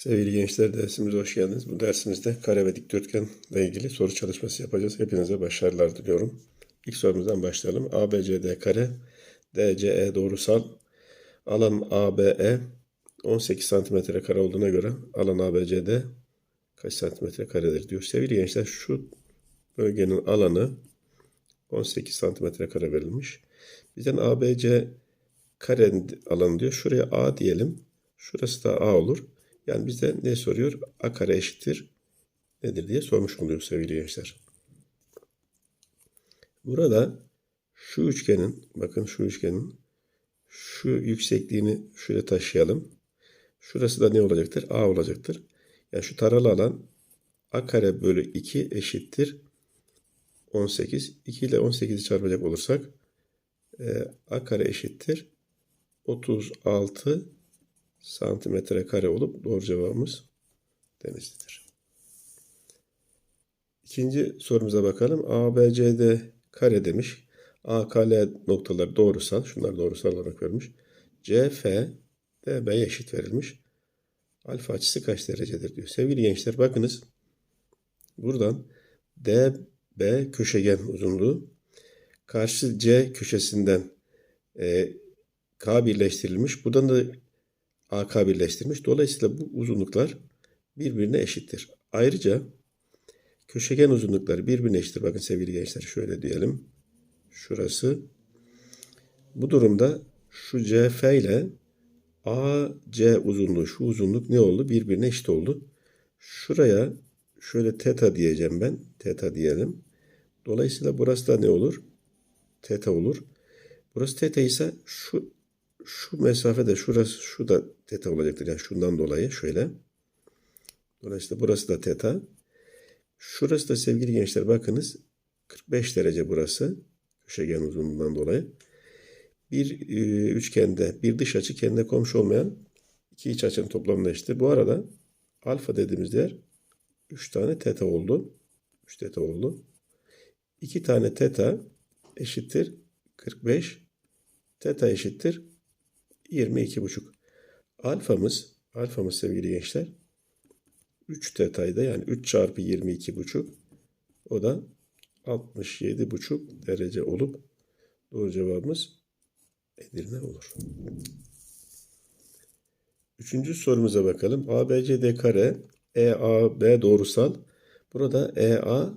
Sevgili gençler dersimize hoş geldiniz. Bu dersimizde kare ve dikdörtgenle ilgili soru çalışması yapacağız. Hepinize başarılar diliyorum. İlk sorumuzdan başlayalım. ABCD kare, DCE doğrusal, alan ABE 18 santimetre kare olduğuna göre alan ABCD kaç santimetre karedir diyor. Sevgili gençler şu bölgenin alanı 18 santimetre kare verilmiş. Bizden ABC karenin alanı diyor. Şuraya A diyelim. Şurası da A olur. Yani bize ne soruyor? A kare eşittir nedir diye sormuş oluyor sevgili gençler. Burada şu üçgenin, bakın şu üçgenin şu yüksekliğini şöyle taşıyalım. Şurası da ne olacaktır? A olacaktır. Yani şu taralı alan A kare bölü 2 eşittir 18. 2 ile 18'i çarpacak olursak e, A kare eşittir 36 santimetre kare olup doğru cevabımız Denizli'dir. İkinci sorumuza bakalım. ABCD kare demiş. AKL noktaları doğrusal. Şunlar doğrusal olarak verilmiş. CF DB'ye eşit verilmiş. Alfa açısı kaç derecedir diyor. Sevgili gençler bakınız. Buradan DB köşegen uzunluğu karşı C köşesinden e, K birleştirilmiş. Buradan da AK birleştirmiş. Dolayısıyla bu uzunluklar birbirine eşittir. Ayrıca köşegen uzunlukları birbirine eşittir. Bakın sevgili gençler şöyle diyelim. Şurası. Bu durumda şu CF ile AC uzunluğu şu uzunluk ne oldu? Birbirine eşit oldu. Şuraya şöyle teta diyeceğim ben. Teta diyelim. Dolayısıyla burası da ne olur? Teta olur. Burası teta ise şu şu mesafede şurası şu da teta olacaktır. Yani şundan dolayı şöyle. Dolayısıyla burası da teta. Şurası da sevgili gençler bakınız 45 derece burası. Köşegen uzunluğundan dolayı. Bir e, üçgende bir dış açı kendine komşu olmayan iki iç açının toplamına eşittir. Bu arada alfa dediğimiz değer 3 tane teta oldu. 3 teta oldu. 2 tane teta eşittir 45. Teta eşittir 22,5. Alfamız, alfamız sevgili gençler 3 tetayda yani 3 çarpı 22,5 o da 67,5 derece olup doğru cevabımız Edirne olur. Üçüncü sorumuza bakalım. ABCD kare EAB doğrusal. Burada EA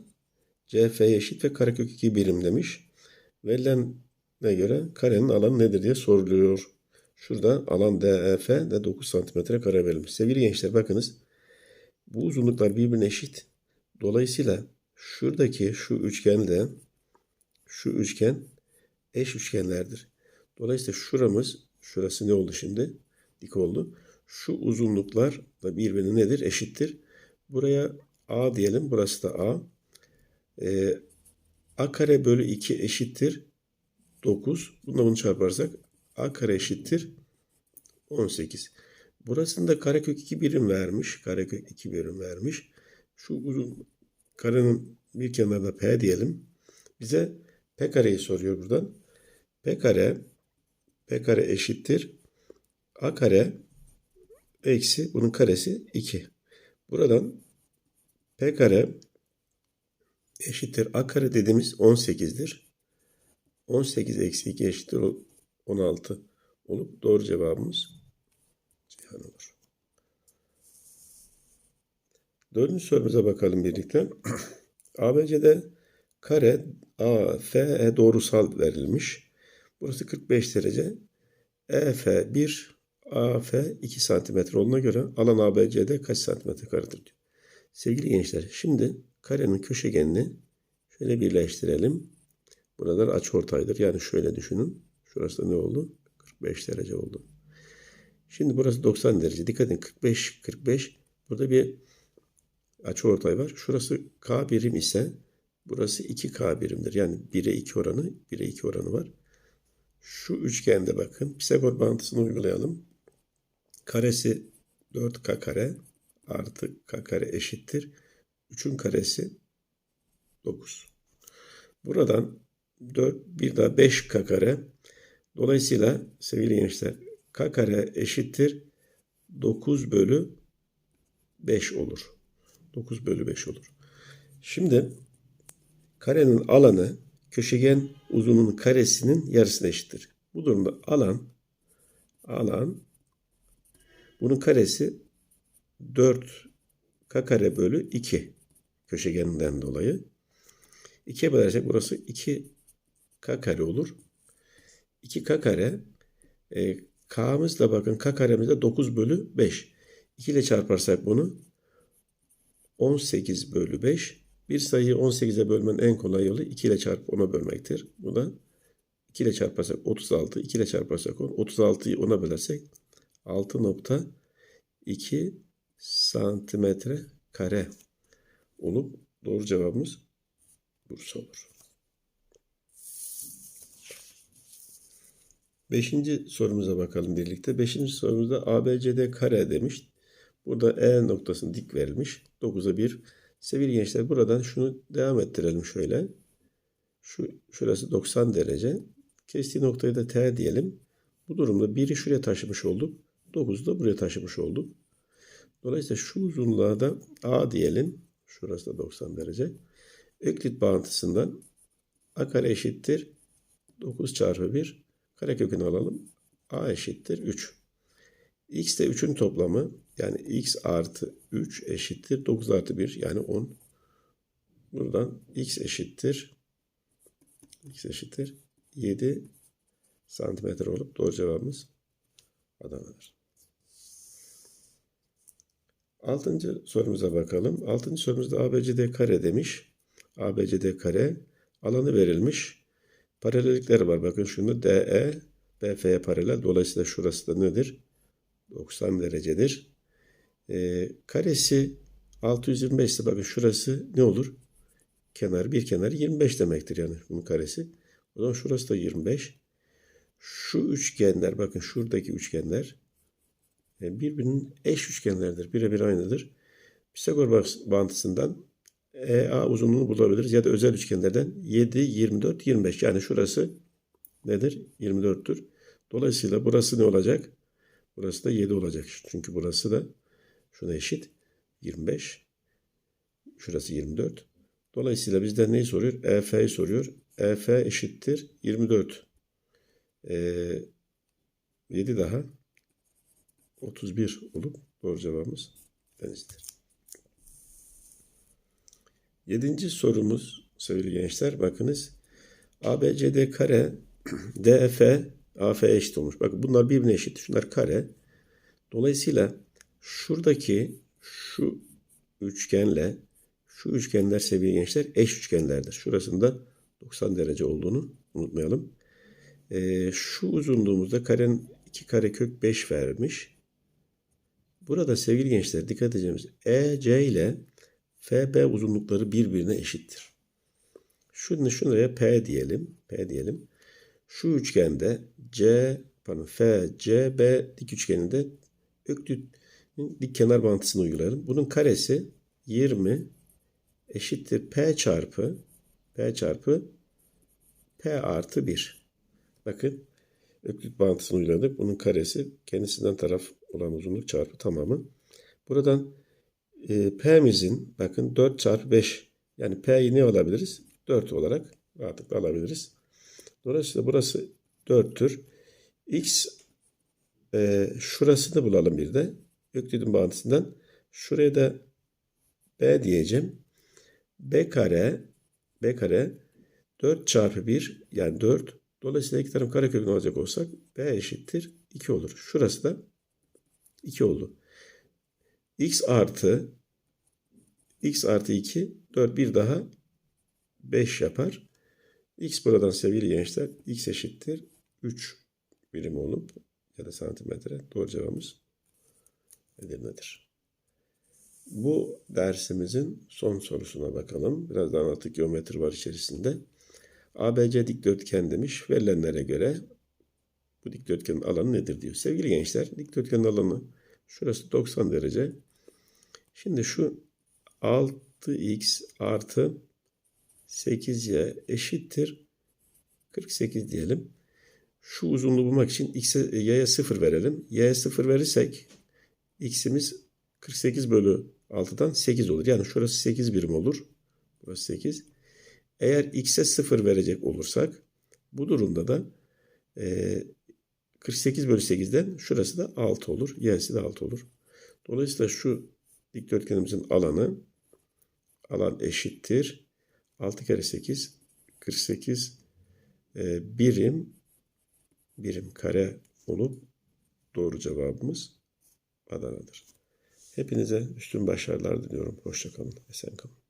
CF'ye eşit ve karekök 2 birim demiş. Verilen ne göre karenin alanı nedir diye soruluyor. Şurada alan DEF de 9 cm kare verilmiş. Sevgili gençler bakınız. Bu uzunluklar birbirine eşit. Dolayısıyla şuradaki şu üçgende şu üçgen eş üçgenlerdir. Dolayısıyla şuramız şurası ne oldu şimdi? Dik oldu. Şu uzunluklar da birbirine nedir? Eşittir. Buraya A diyelim. Burası da A. Ee, A kare bölü 2 eşittir. 9. Bununla bunu çarparsak A kare eşittir 18. Burasında karekök 2 birim vermiş. Karekök 2 birim vermiş. Şu uzun karenin bir kenarda P diyelim. Bize P kareyi soruyor buradan. P kare P kare eşittir. A kare eksi bunun karesi 2. Buradan P kare eşittir A kare dediğimiz 18'dir. 18 eksi 2 eşittir 16 olup doğru cevabımız Ceyhan olur. Dördüncü sorumuza bakalım birlikte. ABC'de kare AFE doğrusal verilmiş. Burası 45 derece. EF 1, AF 2 santimetre olduğuna göre alan ABC'de kaç santimetre karedir diyor. Sevgili gençler şimdi karenin köşegenini şöyle birleştirelim. Buralar açıortaydır. Yani şöyle düşünün. Şurası da ne oldu? 45 derece oldu. Şimdi burası 90 derece. Dikkat edin 45 45. Burada bir açıortay var. Şurası K birim ise burası 2K birimdir. Yani 1'e 2 oranı, 1'e 2 oranı var. Şu üçgende bakın. Pisagor bağıntısını uygulayalım. Karesi 4K kare artı K kare eşittir. 3'ün karesi 9. Buradan 4 bir daha 5K kare. Dolayısıyla sevgili gençler K kare eşittir 9 bölü 5 olur. 9 bölü 5 olur. Şimdi karenin alanı köşegen uzunluğunun karesinin yarısına eşittir. Bu durumda alan alan bunun karesi 4 k kare bölü 2 köşegeninden dolayı. 2'ye bölersek burası 2 k kare olur. 2 k kare e, k'mız da bakın k karemizde 9 bölü 5. 2 ile çarparsak bunu 18 bölü 5. Bir sayıyı 18'e bölmenin en kolay yolu 2 ile çarpıp 10'a bölmektir. Bu da 2 ile çarparsak 36, 2 ile çarparsak 10, 36'yı 10'a bölersek 6.2 santimetre kare olup doğru cevabımız Bursa olur. Beşinci sorumuza bakalım birlikte. Beşinci sorumuzda ABCD kare demiş. Burada E noktasının dik verilmiş. 9'a 1. Sevgili gençler buradan şunu devam ettirelim şöyle. Şu, şurası 90 derece. Kestiği noktayı da T diyelim. Bu durumda 1'i şuraya taşımış olduk. 9'u da buraya taşımış olduk. Dolayısıyla şu uzunluğa da A diyelim. Şurası da 90 derece. Öklit bağıntısından A kare eşittir 9 çarpı 1 karekökünü alalım. A eşittir 3. X de 3'ün toplamı yani x artı 3 eşittir 9 artı 1 yani 10. Buradan x eşittir x eşittir 7 santimetre olup doğru cevabımız Adana'dır. Altıncı sorumuza bakalım. Altıncı sorumuzda ABCD kare demiş. ABCD kare alanı verilmiş. Paralellikler var. Bakın şunu DE BF'ye paralel. Dolayısıyla şurası da nedir? 90 derecedir. E, karesi 625 ise bakın şurası ne olur? Kenar bir kenar 25 demektir yani bunun karesi. O zaman şurası da 25. Şu üçgenler bakın şuradaki üçgenler e, birbirinin eş üçgenlerdir. Birebir aynıdır. Pisagor bağıntısından EA uzunluğunu bulabiliriz ya da özel üçgenlerden 7, 24, 25. Yani şurası nedir? 24'tür. Dolayısıyla burası ne olacak? Burası da 7 olacak. Çünkü burası da şuna eşit. 25. Şurası 24. Dolayısıyla bizden neyi soruyor? EF'yi soruyor. EF eşittir 24. Ee, 7 daha 31 olup doğru cevabımız denizdir. Yedinci sorumuz sevgili gençler bakınız. ABCD kare DF AF eşit olmuş. Bakın bunlar birbirine eşit. Şunlar kare. Dolayısıyla şuradaki şu üçgenle şu üçgenler sevgili gençler eş üçgenlerdir. Şurasında 90 derece olduğunu unutmayalım. Ee, şu uzunluğumuzda karenin 2 kare kök 5 vermiş. Burada sevgili gençler dikkat edeceğimiz EC ile FB uzunlukları birbirine eşittir. Şunu şuraya P diyelim. P diyelim. Şu üçgende C pardon F, C, B dik üçgeninde öktüt dik kenar bağıntısını uygulayalım. Bunun karesi 20 eşittir P çarpı P çarpı P artı 1. Bakın öklit bağıntısını uyguladık. Bunun karesi kendisinden taraf olan uzunluk çarpı tamamı. Buradan e, P'mizin bakın 4 çarpı 5 yani P'yi ne alabiliriz? 4 olarak rahatlıkla alabiliriz. Dolayısıyla burası 4'tür. X e, şurasını bulalım bir de. Öklidin bağıntısından. Şuraya da B diyeceğim. B kare B kare 4 çarpı 1 yani 4. Dolayısıyla iki tarafın karekökünü alacak olsak B eşittir 2 olur. Şurası da 2 oldu. X artı X artı 2 4 bir daha 5 yapar. X buradan sevgili gençler X eşittir 3 birim olup ya da santimetre doğru cevabımız Edirne'dir. Bu dersimizin son sorusuna bakalım. Biraz daha anlattık geometri var içerisinde. ABC dikdörtgen demiş. Verilenlere göre bu dikdörtgenin alanı nedir diyor. Sevgili gençler dikdörtgenin alanı şurası 90 derece. Şimdi şu 6x artı 8y eşittir 48 diyelim. Şu uzunluğu bulmak için x'e y'ye 0 verelim. y'ye 0 verirsek x'imiz 48 bölü 6'dan 8 olur. Yani şurası 8 birim olur. Burası 8. Eğer x'e 0 verecek olursak bu durumda da e, 48 bölü 8'den şurası da 6 olur. Y'si de 6 olur. Dolayısıyla şu dikdörtgenimizin alanı alan eşittir. 6 kere 8 48 e, birim birim kare olup doğru cevabımız Adana'dır. Hepinize üstün başarılar diliyorum. Hoşçakalın. Esen kalın.